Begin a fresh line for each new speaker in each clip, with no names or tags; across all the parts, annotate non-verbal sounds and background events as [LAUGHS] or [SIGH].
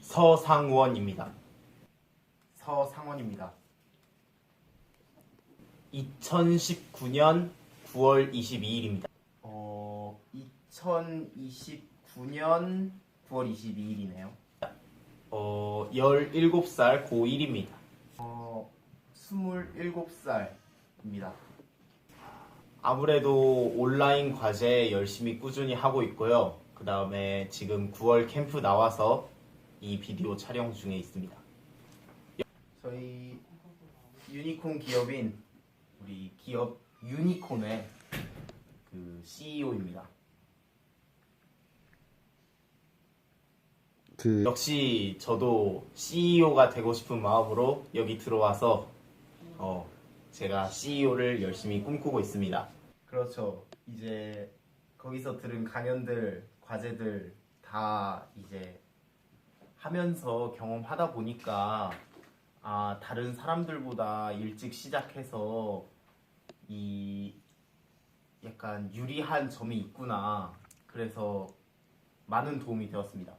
서상원입니다. 서상원입니다. 2019년 9월 22일입니다. 어, 2029년 9월 22일이네요. 어, 17살 고1입니다. 어, 27살입니다. 아무래도 온라인 과제 열심히 꾸준히 하고 있고요. 그 다음에 지금 9월 캠프 나와서 이 비디오 촬영 중에 있습니다. 저희 유니콘 기업인 우리 기업 유니콘의 그 CEO입니다.
그
역시 저도 CEO가 되고 싶은 마음으로 여기 들어와서 어, 제가 CEO를 열심히 꿈꾸고 있습니다. 그렇죠. 이제 거기서 들은 강연들, 과제들 다 이제 하면서 경험하다 보니까 아, 다른 사람들보다 일찍 시작해서 이 약간 유리한 점이 있구나. 그래서 많은 도움이 되었습니다.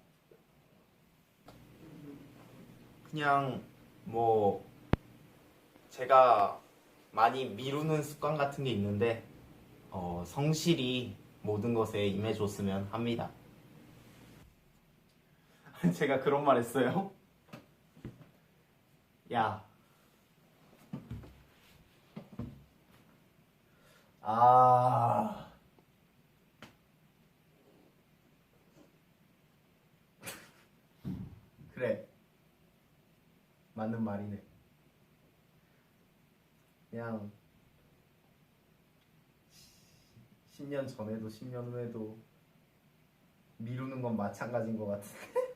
그냥 뭐 제가 많이 미루는 습관 같은 게 있는데 어, 성실히 모든 것에 임해줬으면 합니다. [LAUGHS] 제가 그런 말 했어요? 야. 아. 그래. 맞는 말이네. 그냥 10년 전에도 10년 후에도 미루는 건 마찬가지인 것 같은데. [LAUGHS]